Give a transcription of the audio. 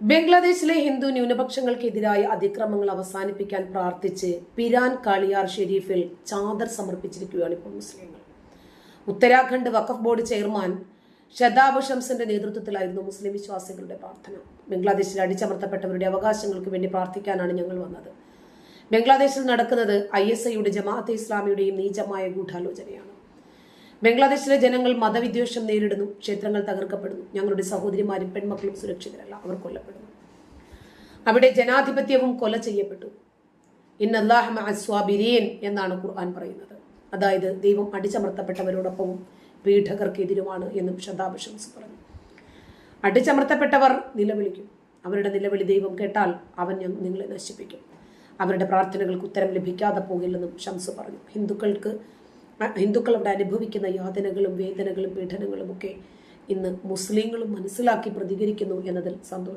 ബംഗ്ലാദേശിലെ ഹിന്ദു ന്യൂനപക്ഷങ്ങൾക്കെതിരായ അതിക്രമങ്ങൾ അവസാനിപ്പിക്കാൻ പ്രാർത്ഥിച്ച് പിരാൻ കാളിയാർ ഷെരീഫിൽ ചാദർ സമർപ്പിച്ചിരിക്കുകയാണ് ഇപ്പോൾ മുസ്ലിങ്ങൾ. ഉത്തരാഖണ്ഡ് വഖഫ് ബോർഡ് ചെയർമാൻ ഷദാബ് ഷംസിന്റെ നേതൃത്വത്തിലായിരുന്നു മുസ്ലിം വിശ്വാസികളുടെ പ്രാർത്ഥന. ബംഗ്ലാദേശിൽ അടിച്ചമർത്തപ്പെട്ടവരുടെ അവകാശങ്ങൾക്ക് വേണ്ടി പ്രാർത്ഥിക്കാനാണ് ഞങ്ങൾ വന്നത്. ബംഗ്ലാദേശിൽ നടക്കുന്നത് ഐ എസ് ഐയുടെ ജമാഅത്തെ ഇസ്ലാമിയുടെയും നീചമായ ഗൂഢാലോചനയാണ്. ബംഗ്ലാദേശിലെ ജനങ്ങൾ മതവിദ്വേഷം നേരിടുന്നു ക്ഷേത്രങ്ങൾ തകർക്കപ്പെടുന്നു. ഞങ്ങളുടെ സഹോദരിമാരും പെൺമക്കളും സുരക്ഷിതരല്ല അവർ കൊല്ലപ്പെടുന്നു. അവിടെ ജനാധിപത്യവും കൊല ചെയ്യപ്പെട്ടു. ഇന്നല്ലാഹ്വാബിരിയൻ എന്നാണ് ഖുർആൻ പറയുന്നത്. അതായത് ദൈവം അടിച്ചമർത്തപ്പെട്ടവരോടൊപ്പവും പീഠകർക്കെതിരുമാണ് എന്നും ശ്രദ്ധാപശംസ് പറഞ്ഞു. അടിച്ചമർത്തപ്പെട്ടവർ നിലവിളിക്കും. അവരുടെ നിലവിളി ദൈവം കേട്ടാൽ അവൻ നിങ്ങളെ നശിപ്പിക്കും. അവരുടെ പ്രാർത്ഥനകൾക്ക് ഉത്തരം ലഭിക്കാതെ പോകില്ലെന്നും ഷംസ് പറഞ്ഞു. ഹിന്ദുക്കൾക്ക് ഹിന്ദുക്കൾ അവിടെ അനുഭവിക്കുന്ന യാതനകളും വേദനകളും പീഡനങ്ങളും ഒക്കെ ഇന്ന് മുസ്ലിങ്ങളും മനസ്സിലാക്കി പ്രതികരിക്കുന്നു എന്നതിൽ സന്തോഷം.